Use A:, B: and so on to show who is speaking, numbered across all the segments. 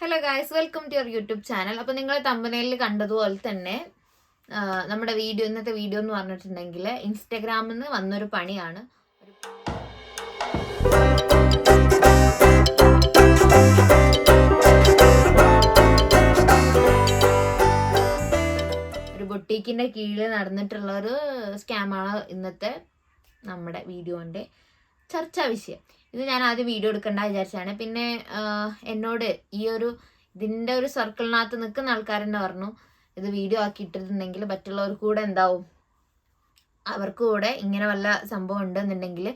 A: Hello guys welcome to your YouTube channel അപ്പോൾ നിങ്ങൾ തമ്പനയിൽ കണ്ടതുപോലെ തന്നെ നമ്മുടെ വീഡിയോ ഇന്നത്തെ വീഡിയോ എന്ന് പറഞ്ഞിട്ടുണ്ടെങ്കിൽ ഇൻസ്റ്റാഗ്രാമിൽ നിന്ന് വന്നൊരു പണിയാണ്. ഒരു ബൊട്ടീക്കിന്റെ കീഴിൽ നടന്നിട്ടുള്ള ഒരു സ്കാമാണ് ഇന്നത്തെ നമ്മുടെ വീഡിയോന്റെ ചർച്ചാ വിഷയം. ഇത് ഞാൻ ആദ്യം വീഡിയോ എടുക്കണ്ട വിചാരിച്ചാണ് പിന്നെ എന്നോട് ഈ ഒരു ഇതിന്റെ ഒരു സർക്കിളിനകത്ത് നിൽക്കുന്ന ആൾക്കാരെന്നെ പറഞ്ഞു ഇത് വീഡിയോ ആക്കി ഇട്ടിട്ടുണ്ടെങ്കിൽ മറ്റുള്ളവർക്ക് കൂടെ എന്താവും? അവർക്ക് കൂടെ ഇങ്ങനെ വല്ല സംഭവം ഉണ്ടെന്നുണ്ടെങ്കിൽ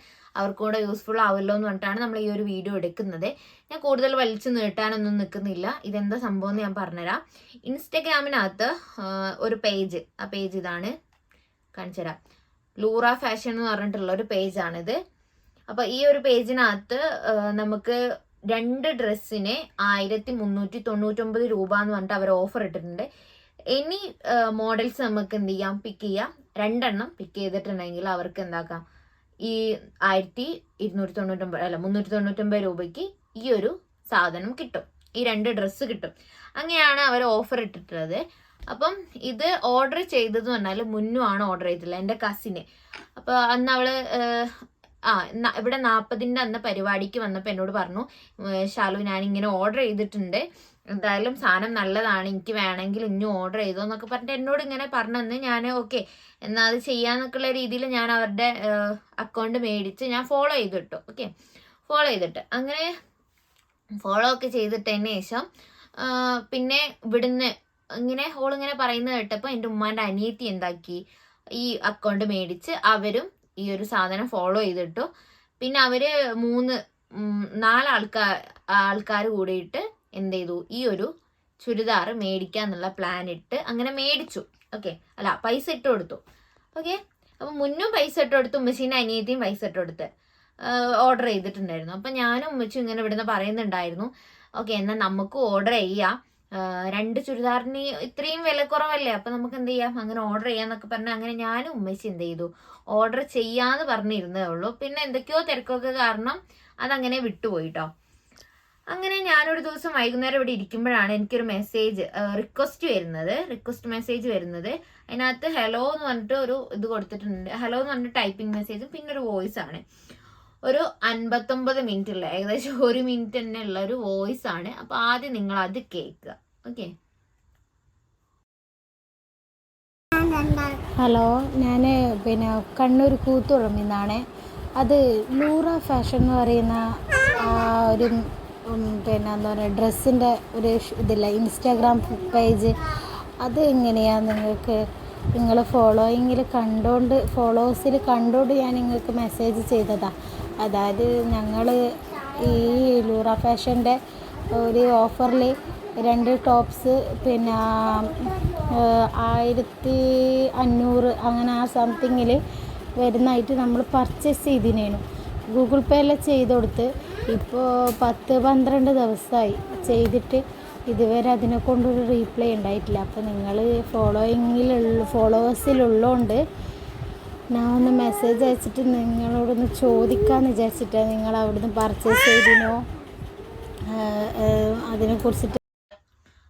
A: അവർക്ക് കൂടെ യൂസ്ഫുൾ ആവുമല്ലോ എന്ന് പറഞ്ഞിട്ടാണ് നമ്മൾ ഈ ഒരു വീഡിയോ എടുക്കുന്നത്. ഞാൻ കൂടുതൽ വലിച്ചു നീട്ടാനൊന്നും നിൽക്കുന്നില്ല. ഇതെന്താ സംഭവം എന്ന് ഞാൻ പറഞ്ഞുതരാം. ഇൻസ്റ്റഗ്രാമിനകത്ത് ഒരു പേജ് ആ പേജ് ഇതാണ്. കാണിച്ചുതരാം. ലൂറ ഫാഷൻ എന്ന് പറഞ്ഞിട്ടുള്ള ഒരു പേജാണിത് അപ്പോൾ ഈ ഒരു പേജിനകത്ത് നമുക്ക് രണ്ട് ഡ്രസ്സിന് ആയിരത്തി മുന്നൂറ്റി തൊണ്ണൂറ്റൊമ്പത് രൂപ എന്ന് പറഞ്ഞിട്ട് അവർ ഓഫർ ഇട്ടിട്ടുണ്ട്. എനി മോഡൽസ് നമുക്ക് എന്ത് ചെയ്യാം? പിക്ക് ചെയ്യാം. രണ്ടെണ്ണം പിക്ക് ചെയ്തിട്ടുണ്ടെങ്കിൽ അവർക്ക് എന്താക്കാം? ഈ ആയിരത്തി ഇരുന്നൂറ്റി തൊണ്ണൂറ്റൊമ്പത് അല്ല മുന്നൂറ്റി തൊണ്ണൂറ്റൊമ്പത് രൂപയ്ക്ക് ഈ ഒരു സാധനം കിട്ടും. ഈ രണ്ട് ഡ്രസ്സ് കിട്ടും. അങ്ങനെയാണ് അവർ ഓഫർ ഇട്ടിട്ടുള്ളത്. അപ്പം ഇത് ഓർഡർ ചെയ്തതെന്ന് പറഞ്ഞാൽ മുന്നുമാണ് ഓർഡർ ചെയ്തിട്ടുള്ളത്. എന്റെ കസിന് അപ്പോൾ അന്ന് അവൾ ആ ഇവിടെ നാൽപ്പതിന്റെ അന്ന് പരിപാടിക്ക് വന്നപ്പോൾ എന്നോട് പറഞ്ഞു ഷാലു ഷാലു ഞാനിങ്ങനെ ഓർഡർ ചെയ്തിട്ടുണ്ട്. എന്തായാലും സാധനം നല്ലതാണ് എനിക്ക് വേണമെങ്കിൽ ഇനി ഓർഡർ ചെയ്തോ എന്നൊക്കെ പറഞ്ഞിട്ട് എന്നോട് ഇങ്ങനെ പറഞ്ഞന്ന് ഞാൻ ഓക്കെ എന്നാൽ അത് ചെയ്യാന്നൊക്കെയുള്ള രീതിയിൽ ഞാൻ അവരുടെ അക്കൗണ്ട് മേടിച്ച് ഞാൻ ഫോളോ ചെയ്തിട്ടു ഓക്കെ? ഫോളോ ചെയ്തിട്ട്. അങ്ങനെ ഫോളോ ഒക്കെ ചെയ്തിട്ടതിന് ശേഷം പിന്നെ ഇവിടുന്ന് ഇങ്ങനെ ഹോൾ ഇങ്ങനെ പറയുന്നത് കേട്ടപ്പോൾ എന്റെ ഉമ്മാന്റെ അനിയത്തി എന്താക്കി? ഈ അക്കൗണ്ട് മേടിച്ച് അവരും ഈ ഒരു സാധനം ഫോളോ ചെയ്തിട്ടു. പിന്നെ അവർ മൂന്ന് നാലാൾക്കാർ ആൾക്കാർ കൂടിയിട്ട് എന്ത് ചെയ്തു ഈ ഒരു ചുരിദാർ മേടിക്കാന്നുള്ള പ്ലാൻ ഇട്ട് അങ്ങനെ മേടിച്ചു. ഓക്കെ അല്ല പൈസ ഇട്ട് കൊടുത്തു. ഓക്കെ അപ്പം മുന്നും പൈസ ഇട്ട് കൊടുത്തു ഉമ്മച്ചീന്റെ അനിയത്തിയും പൈസ ഇട്ട് കൊടുത്ത് ഓർഡർ ചെയ്തിട്ടുണ്ടായിരുന്നു. അപ്പം ഞാനും ഉമ്മച്ചും ഇങ്ങനെ ഇവിടുന്ന് പറയുന്നുണ്ടായിരുന്നു. ഓക്കെ എന്നാൽ നമുക്ക് ഓർഡർ ചെയ്യാം. രണ്ട് ചുരിദാറിന് ഇത്രയും വിലക്കുറവല്ലേ അപ്പം നമുക്ക് എന്ത് ചെയ്യാം? അങ്ങനെ ഓർഡർ ചെയ്യാന്നൊക്കെ പറഞ്ഞാൽ അങ്ങനെ ഞാനും ഉമ്മച്ചി എന്ത് ചെയ്തു? ഓർഡർ ചെയ്യാന്ന് പറഞ്ഞിരുന്നേ ഉള്ളൂ. പിന്നെ എന്തൊക്കെയോ തിരക്കൊക്കെ കാരണം അതങ്ങനെ വിട്ടുപോയിട്ടോ. അങ്ങനെ ഞാനൊരു ദിവസം വൈകുന്നേരം ഇവിടെ ഇരിക്കുമ്പോഴാണ് എനിക്കൊരു മെസ്സേജ് റിക്വസ്റ്റ് വരുന്നത്. റിക്വസ്റ്റ് മെസ്സേജ് വരുന്നത്. അതിനകത്ത് ഹലോ എന്ന് പറഞ്ഞിട്ട് ഒരു ഇത് കൊടുത്തിട്ടുണ്ട്. ഹലോ എന്ന് പറഞ്ഞിട്ട് ടൈപ്പിംഗ് മെസ്സേജും പിന്നെ ഒരു വോയിസ് ആണ്. ഒരു അൻപത്തൊമ്പത് മിനിറ്റ് ഉള്ള ഏകദേശം ഒരു മിനിറ്റ് തന്നെ ഉള്ള ഒരു വോയിസ് ആണ്. അപ്പൊ ആദ്യം നിങ്ങൾ അത് കേൾക്കുക. ഓക്കെ.
B: ഹലോ ഞാൻ പിന്നെ കണ്ണൂർ നിന്നാണ് അത് ലൂറ ഫാഷൻ എന്ന് പറയുന്ന ഒരു പിന്നെ എന്താ പറയുക ഡ്രസ്സിന്റെ ഒരു ഇതില്ല ഇൻസ്റ്റാഗ്രാം പേജ്. അത് എങ്ങനെയാണ് നിങ്ങൾക്ക് നിങ്ങൾ ഫോളോയിങ്ങിൽ കണ്ടുകൊണ്ട് ഫോളോവേഴ്സിൽ കണ്ടുകൊണ്ട് ഞാൻ നിങ്ങൾക്ക് മെസ്സേജ് ചെയ്തതാണ് അതായത് ഞങ്ങൾ ഈ ലൂറ ഫാഷന്റെ ഒരു ഓഫറിൽ രണ്ട് ടോപ്സ് പിന്നെ ആയിരത്തി അഞ്ഞൂറ് അങ്ങനെ ആ സംതിങ്ങിൽ വരുന്നതായിട്ട് നമ്മൾ പർച്ചേസ് ചെയ്തിനേനു. ഗൂഗിൾ പേയിലെ ചെയ്ത് കൊടുത്ത്. ഇപ്പോൾ പത്ത് പന്ത്രണ്ട് ദിവസമായി ചെയ്തിട്ട് ഇതുവരെ അതിനെ കൊണ്ടൊരു റീപ്ലൈ ഉണ്ടായിട്ടില്ല. അപ്പോൾ നിങ്ങൾ ഫോളോയിങ്ങിലുള്ള ഫോളോവേഴ്സിലുള്ളതുകൊണ്ട് ഞാൻ ഒന്ന് മെസ്സേജ് അയച്ചിട്ട് നിങ്ങളോടൊന്ന് ചോദിക്കാമെന്ന് വിചാരിച്ചിട്ടാണ് നിങ്ങൾ അവിടുന്ന് പർച്ചേസ് ചെയ്തിനോ? ഏഹ്, കുറിച്ചിട്ട്.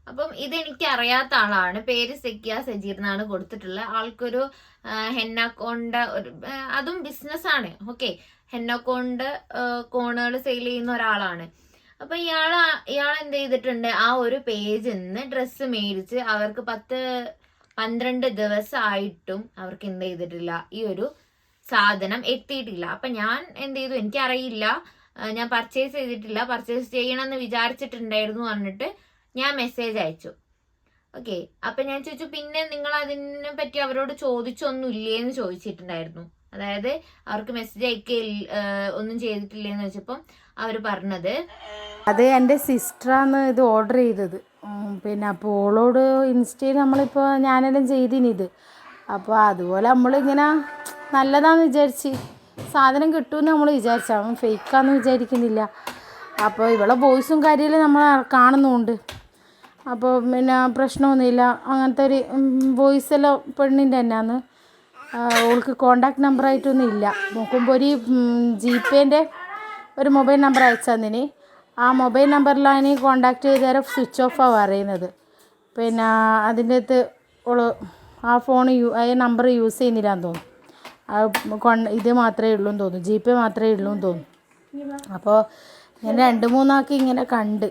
A: അപ്പം ഇതെനിക്ക് അറിയാത്ത ആളാണ്. പേര് സെക്കിയ സജീർ എന്നാണ് കൊടുത്തിട്ടുള്ളത്. ആൾക്കൊരു ഹെന്നക്കോണ്ട ഒരു അതും ബിസിനസ്സാണ് ഓക്കെ ഹെന്നക്കോണ്ട് കോണുകൾ സെയിൽ ചെയ്യുന്ന ഒരാളാണ്. അപ്പൊ ഇയാൾ ഇയാൾ എന്ത് ചെയ്തിട്ടുണ്ട്? ആ ഒരു പേജിൽ നിന്ന് ഡ്രസ്സ് മേടിച്ച് അവർക്ക് പത്ത് പന്ത്രണ്ട് ദിവസമായിട്ടും അവർക്ക് എന്ത് ചെയ്തിട്ടില്ല. ഈ ഒരു സാധനം എത്തിയിട്ടില്ല. അപ്പൊ ഞാൻ എന്ത് ചെയ്തു? എനിക്കറിയില്ല. ഞാൻ പർച്ചേസ് ചെയ്തിട്ടില്ല. പർച്ചേസ് ചെയ്യണമെന്ന് വിചാരിച്ചിട്ടുണ്ടായിരുന്നു പറഞ്ഞിട്ട് ഞാൻ മെസ്സേജ് അയച്ചു. ഓക്കെ അപ്പൊ ഞാൻ ചോദിച്ചു പിന്നെ നിങ്ങൾ അതിനെ പറ്റി അവരോട് ചോദിച്ചൊന്നുമില്ലേ എന്ന് ചോദിച്ചിട്ടുണ്ടായിരുന്നു. അതായത് അവർക്ക് മെസ്സേജ് അയക്കില്ല ഒന്നും ചെയ്തിട്ടില്ലേന്ന് വെച്ചപ്പം അവർ പറഞ്ഞത്
B: അത് എന്റെ സിസ്റ്ററാണ് ഇത് ഓർഡർ ചെയ്തത്. പിന്നെ അപ്പോൾ ഓളോട് ഇൻസ്റ്റയിൽ നമ്മളിപ്പോൾ ഞാനെല്ലാം ചെയ്തിനിത് അപ്പോൾ അതുപോലെ നമ്മളിങ്ങനെ നല്ലതാന്ന് വിചാരിച്ച്. സാധനം കിട്ടുമെന്ന് നമ്മൾ വിചാരിച്ചു. അവൻ ഫേക്കാന്ന് വിചാരിക്കുന്നില്ല. അപ്പോൾ ഇവളെ വോയിസും കാര്യമെല്ലാം നമ്മൾ കാണുന്നുണ്ട്. അപ്പോൾ പിന്നെ പ്രശ്നമൊന്നുമില്ല അങ്ങനത്തെ ഒരു വോയിസ് എല്ലാം പെണ്ണിന്റെ തന്നെയാണ്. ഓൾക്ക് കോണ്ടാക്ട് നമ്പറായിട്ടൊന്നും ഇല്ല. നോക്കുമ്പോൾ ഒരു ജി പേന്റെ ഒരു മൊബൈൽ നമ്പർ അയച്ചതിന് ആ മൊബൈൽ നമ്പറിലാണ് കോണ്ടാക്ട് ചെയ്തേരം സ്വിച്ച് ഓഫാണ് പറയുന്നത്. പിന്നെ അതിന്റെ അകത്ത് ഓൾ ആ ഫോൺ യൂ ആ നമ്പർ യൂസ് ചെയ്യുന്നില്ല എന്ന് തോന്നുന്നു. ഇത് മാത്രമേ ഉള്ളൂ എന്ന് തോന്നുന്നു. ജി പേ മാത്രമേ ഉള്ളൂ എന്ന് തോന്നുന്നു. അപ്പോൾ ഞാൻ രണ്ട് മൂന്നാക്കി ഇങ്ങനെ കണ്ട്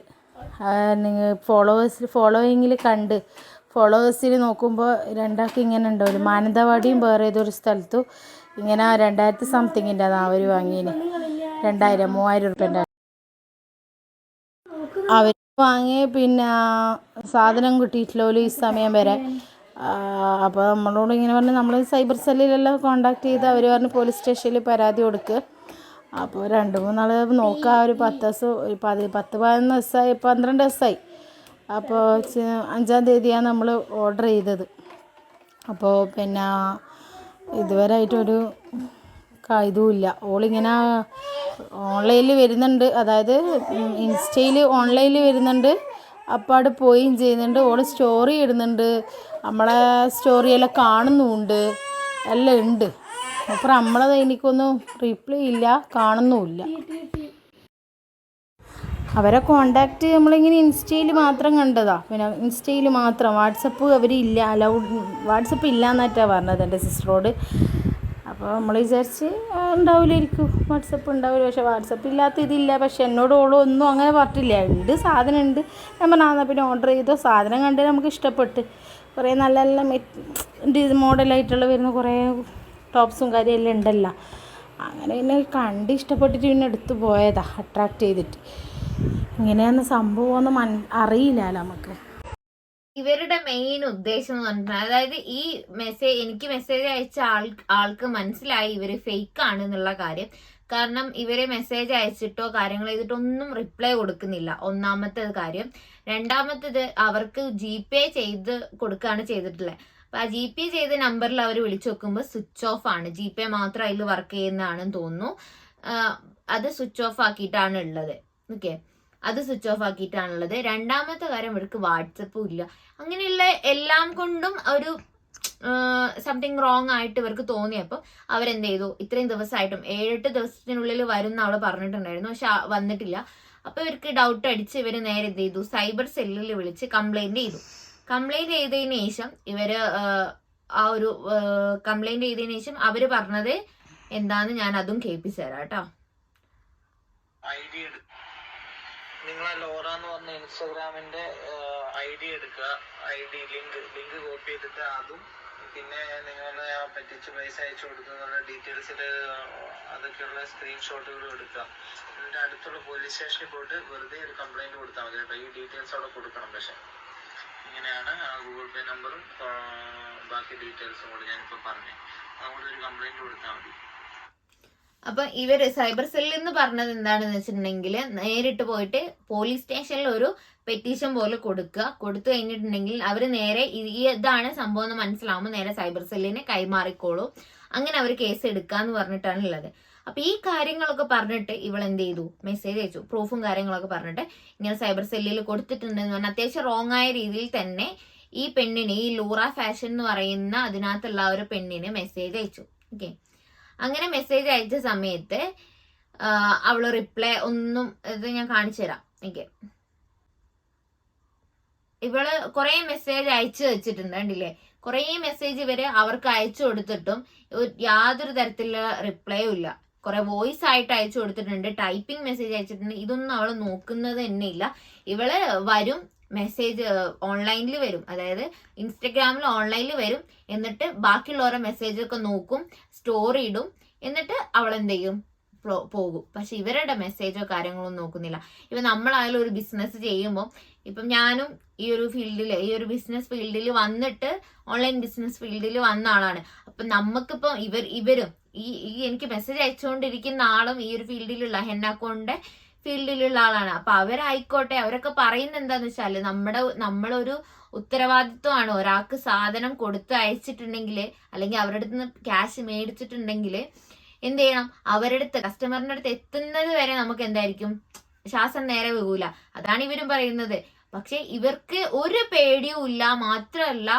B: നിങ്ങൾ ഫോളോവേഴ്സ് ഫോളോയിങ്ങിൽ കണ്ട് ഫോളോവേഴ്സിൽ നോക്കുമ്പോൾ രണ്ടാൾക്ക് ഇങ്ങനെ ഉണ്ടാവില്ല മാനന്തവാടിയും വേറെ ഏതൊരു സ്ഥലത്തും ഇങ്ങനെ രണ്ടായിരത്തി സംതിങ്ങിന്റെ അതാണ് അവർ വാങ്ങിയത് രണ്ടായിരം മൂവായിരം ഉറുപ്പ്യന്റെ അവർ വാങ്ങി പിന്നെ സാധനം കിട്ടിയിട്ടില്ല ഈ സമയം വരെ. അപ്പോൾ നമ്മളോട് ഇങ്ങനെ പറഞ്ഞ് നമ്മൾ സൈബർ സെല്ലിലെല്ലാം കോണ്ടാക്ട് ചെയ്ത് അവർ പറഞ്ഞ് പോലീസ് സ്റ്റേഷനിൽ പരാതി കൊടുക്കുക അപ്പോൾ രണ്ട് മൂന്നാൾ നോക്കുക ഒരു പത്ത് ദിവസം ഒരു പതി പത്ത് പതിനൊന്ന് ദിവസമായി പന്ത്രണ്ട് ദിവസമായി അപ്പോൾ അഞ്ചാം തീയതിയാണ് നമ്മൾ ഓർഡർ ചെയ്തത്. അപ്പോൾ പിന്നെ ഇതുവരെ ആയിട്ടൊരു ഇതുമില്ല ഓളിങ്ങനെ ഓൺലൈനിൽ വരുന്നുണ്ട്. അതായത് ഇൻസ്റ്റയിൽ ഓൺലൈനിൽ വരുന്നുണ്ട്. അപ്പാട് പോവുകയും ചെയ്യുന്നുണ്ട്. ഓൾ സ്റ്റോറി ഇടുന്നുണ്ട്. നമ്മളെ സ്റ്റോറിയെല്ലാം കാണുന്നുമുണ്ട് എല്ലാം ഉണ്ട് അപ്പുറം നമ്മളത് എനിക്കൊന്നും റിപ്ലൈ ഇല്ല കാണുന്നുമില്ല അവരെ കോണ്ടാക്റ്റ് നമ്മളിങ്ങനെ ഇൻസ്റ്റയിൽ മാത്രം കണ്ടതാ. പിന്നെ ഇൻസ്റ്റയിൽ മാത്രം. വാട്സപ്പ് അവരില്ല അലൗഡ് വാട്സപ്പ് ഇല്ല എന്നായിട്ടാണ് പറഞ്ഞത് എന്റെ സിസ്റ്ററോട് അപ്പോൾ നമ്മൾ വിചാരിച്ച് ഉണ്ടാവില്ലായിരിക്കും വാട്സപ്പ് ഉണ്ടാവില്ല പക്ഷേ വാട്സപ്പ് ഇല്ലാത്ത ഇതില്ല. പക്ഷേ എന്നോട് ഓളോ ഒന്നും അങ്ങനെ പറഞ്ഞില്ല ഉണ്ട് സാധനം ഉണ്ട് ഞാൻ പറഞ്ഞാൽ പിന്നെ ഓർഡർ ചെയ്തോ? സാധനം കണ്ട് നമുക്ക് ഇഷ്ടപ്പെട്ട്. കുറേ നല്ല നല്ല മോഡലായിട്ടുള്ള വരുന്ന കുറേ ടോപ്സും കാര്യമെല്ലാം ഉണ്ടല്ലോ. അങ്ങനെ പിന്നെ കണ്ട് ഇഷ്ടപ്പെട്ടിട്ട് പിന്നെ എടുത്തു പോയതാണ് അട്രാക്റ്റ് ചെയ്തിട്ട്. ഇങ്ങനെയാണ് സംഭവം ഒന്നും നമുക്ക്.
A: ഇവരുടെ മെയിൻ ഉദ്ദേശം എന്ന് പറഞ്ഞാൽ അതായത് ഈ മെസ്സേജ് എനിക്ക് മെസ്സേജ് അയച്ച ആൾ ആൾക്ക് മനസ്സിലായി ഇവർ ഫേക്ക് ആണ് എന്നുള്ള കാര്യം. കാരണം ഇവരെ മെസ്സേജ് അയച്ചിട്ടോ കാര്യങ്ങൾ ചെയ്തിട്ടോ ഒന്നും റിപ്ലൈ കൊടുക്കുന്നില്ല. ഒന്നാമത്തെ കാര്യം. രണ്ടാമത്തേത് അവർക്ക് ജി പേ ചെയ്ത് കൊടുക്കുകയാണ് ചെയ്തിട്ടുള്ളത്. അപ്പൊ ആ ജി പേ ചെയ്ത നമ്പറിൽ അവർ വിളിച്ചു നോക്കുമ്പോൾ സ്വിച്ച് ഓഫ് ആണ്. ജി പേ മാത്രം അതിൽ വർക്ക് ചെയ്യുന്നതാണെന്ന് തോന്നുന്നു. അത് സ്വിച്ച് ഓഫ് ആക്കിയിട്ടാണ് ഉള്ളത്. ഓക്കെ അത് സ്വിച്ച് ഓഫ് ആക്കിയിട്ടാണുള്ളത്. രണ്ടാമത്തെ കാര്യം ഇവർക്ക് വാട്സപ്പും ഇല്ല. അങ്ങനെയുള്ള എല്ലാം കൊണ്ടും ഒരു സംതിങ് റോങ് ആയിട്ട് ഇവർക്ക് തോന്നിയപ്പോൾ അവരെന്ത് ചെയ്തു ഇത്രയും ദിവസമായിട്ടും ഏഴെട്ട് ദിവസത്തിനുള്ളിൽ വരും അവൾ പറഞ്ഞിട്ടുണ്ടായിരുന്നു. പക്ഷെ വന്നിട്ടില്ല. അപ്പൊ ഇവർക്ക് ഡൗട്ട് അടിച്ച് ഇവർ നേരെ എന്ത് ചെയ്തു സൈബർ സെല്ലിൽ വിളിച്ച് കംപ്ലൈന്റ് ചെയ്തു. കംപ്ലൈന്റ് ചെയ്തതിന് ശേഷം ഇവർ ആ ഒരു കംപ്ലൈന്റ് ചെയ്തതിന് ശേഷം അവർ പറഞ്ഞത് എന്താന്ന് ഞാൻ അതും കേൾപ്പിച്ചു തരാം കേട്ടോ.
C: ഡി ലോറ എന്ന് പറഞ്ഞ ഇൻസ്റ്റാഗ്രാമിന്റെ ഐ ഡി എടുക്കുക. I D link link copy ചെയ്തിട്ട് അതും പിന്നെ നിങ്ങൾ പറ്റിച്ച് പൈസ അയച്ചു കൊടുക്കുന്ന ഡീറ്റെയിൽസിൽ അതൊക്കെയുള്ള സ്ക്രീൻഷോട്ടുകളും എടുക്കുക. എന്നിട്ട് അടുത്തുള്ള പോലീസ് സ്റ്റേഷനിൽ പോയിട്ട് വെറുതെ ഒരു കംപ്ലൈന്റ് കൊടുത്താൽ മതി കേട്ടോ. ഈ ഡീറ്റെയിൽസ് അവിടെ കൊടുക്കണം പക്ഷെ. ഇങ്ങനെയാണ് ഗൂഗിൾ പേ നമ്പറും ബാക്കി ഡീറ്റെയിൽസും കൂടി ഞാനിപ്പോൾ പറഞ്ഞു. അതുകൊണ്ട് ഒരു കംപ്ലൈന്റ് കൊടുത്താൽ മതി.
A: അപ്പൊ ഇവർ സൈബർ സെല്ലിൽ നിന്ന് പറഞ്ഞത് എന്താണെന്ന് വെച്ചിട്ടുണ്ടെങ്കിൽ നേരിട്ട് പോയിട്ട് പോലീസ് സ്റ്റേഷനിൽ ഒരു പെറ്റീഷൻ പോലെ കൊടുക്കുക. കൊടുത്തു കഴിഞ്ഞിട്ടുണ്ടെങ്കിൽ അവർ നേരെ ഇതാണ് സംഭവം എന്ന് മനസ്സിലാവുമ്പോൾ നേരെ സൈബർ സെല്ലിനെ കൈമാറിക്കോളൂ. അങ്ങനെ അവർ കേസ് എടുക്കാന്ന് പറഞ്ഞിട്ടാണ് ഉള്ളത് അപ്പൊ ഈ കാര്യങ്ങളൊക്കെ പറഞ്ഞിട്ട് ഇവൾ എന്ത് ചെയ്തു? മെസ്സേജ് അയച്ചു. പ്രൂഫും കാര്യങ്ങളൊക്കെ പറഞ്ഞിട്ട് ഇങ്ങനെ സൈബർ സെല്ലിൽ കൊടുത്തിട്ടുണ്ടെന്ന് പറഞ്ഞാൽ അത്യാവശ്യം റോങ് ആയ രീതിയിൽ തന്നെ ഈ പെണ്ണിനെ ഈ ലൂറ ഫാഷൻ എന്ന് പറയുന്ന അതിനകത്തുള്ള ഒരു പെണ്ണിനെ മെസ്സേജ് അയച്ചു. ഓക്കെ അങ്ങനെ മെസ്സേജ് അയച്ച സമയത്ത് അവൾ റിപ്ലൈ ഒന്നും ഇത് ഞാൻ കാണിച്ചു തരാം. എനിക്ക് ഇവൾ കുറെ മെസ്സേജ് അയച്ചു വെച്ചിട്ടുണ്ട് കണ്ടില്ലേ? കുറെ മെസ്സേജ് ഇവർ അവർക്ക് അയച്ചു കൊടുത്തിട്ടും യാതൊരു തരത്തിലുള്ള റിപ്ലൈയും ഇല്ല. കുറെ വോയിസ് ആയിട്ട് അയച്ചു കൊടുത്തിട്ടുണ്ട് ടൈപ്പിംഗ് മെസ്സേജ് അയച്ചിട്ടുണ്ട്. ഇതൊന്നും അവൾ നോക്കുന്നത് തന്നെ ഇല്ല. ഇവൾ വരും മെസ്സേജ് ഓൺലൈനിൽ വരും. അതായത് ഇൻസ്റ്റഗ്രാമിൽ ഓൺലൈനിൽ വരും. എന്നിട്ട് ബാക്കിയുള്ളവരുടെ മെസ്സേജൊക്കെ നോക്കും സ്റ്റോറി ഇടും. എന്നിട്ട് അവൾ എന്ത് ചെയ്യും പോകും. പക്ഷെ ഇവരുടെ മെസ്സേജോ കാര്യങ്ങളൊന്നും നോക്കുന്നില്ല. ഇപ്പൊ നമ്മളായാലും ഒരു ബിസിനസ് ചെയ്യുമ്പോൾ ഇപ്പം ഞാനും ഈ ഒരു ഫീൽഡിൽ ഈ ഒരു ബിസിനസ് ഫീൽഡിൽ വന്നിട്ട് ഓൺലൈൻ ബിസിനസ് ഫീൽഡിൽ വന്ന ആളാണ്. അപ്പൊ നമുക്കിപ്പോൾ ഇവർ ഇവരും ഈ ഈ എനിക്ക് മെസ്സേജ് അയച്ചുകൊണ്ടിരിക്കുന്ന ആളും ഈ ഒരു ഫീൽഡിലുള്ള ഹെന്നാക്കോണിന്റെ ഫീൽഡിലുള്ള ആളാണ്. അപ്പൊ അവരായിക്കോട്ടെ അവരൊക്കെ പറയുന്ന എന്താന്ന് വെച്ചാൽ നമ്മുടെ നമ്മളൊരു ഉത്തരവാദിത്വമാണ്. ഒരാൾക്ക് സാധനം കൊടുത്ത് അയച്ചിട്ടുണ്ടെങ്കിൽ അല്ലെങ്കിൽ അവരുടെ നിന്ന് ക്യാഷ് മേടിച്ചിട്ടുണ്ടെങ്കിൽ എന്ത് ചെയ്യണം? അവരുടെ അടുത്ത് കസ്റ്റമറിന്റെ അടുത്ത് എത്തുന്നത് വരെ നമുക്ക് എന്തായിരിക്കും? ശ്വാസം നേരെ വീകൂല അതാണ് ഇവരും പറയുന്നത്. പക്ഷെ ഇവർക്ക് ഒരു പേടിയും ഇല്ല. മാത്രമല്ല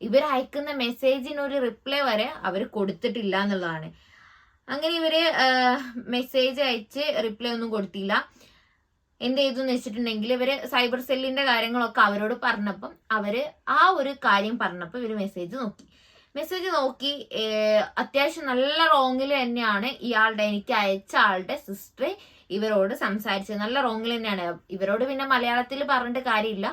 A: ഇവർ അയക്കുന്ന മെസ്സേജിന് ഒരു റിപ്ലൈ വരെ അവർ കൊടുത്തിട്ടില്ല എന്നുള്ളതാണ്. അങ്ങനെ ഇവർ മെസ്സേജ് അയച്ച് റിപ്ലൈ ഒന്നും കൊടുത്തില്ല. എന്ത് ചെയ്തു എന്ന് വെച്ചിട്ടുണ്ടെങ്കിൽ ഇവർ സൈബർ സെല്ലിന്റെ കാര്യങ്ങളൊക്കെ അവരോട് പറഞ്ഞപ്പം അവർ ആ ഒരു കാര്യം പറഞ്ഞപ്പോൾ ഇവർ മെസ്സേജ് നോക്കി. മെസ്സേജ് നോക്കി അത്യാവശ്യം നല്ല റോങ്ങിൽ തന്നെയാണ് ഇയാളുടെ എനിക്ക് അയച്ച ആളുടെ സിസ്റ്റർ ഇവരോട് സംസാരിച്ചത്. നല്ല റോങ്ങിൽ തന്നെയാണ്. ഇവരോട് പിന്നെ മലയാളത്തിൽ പറഞ്ഞിട്ട് കാര്യമില്ല.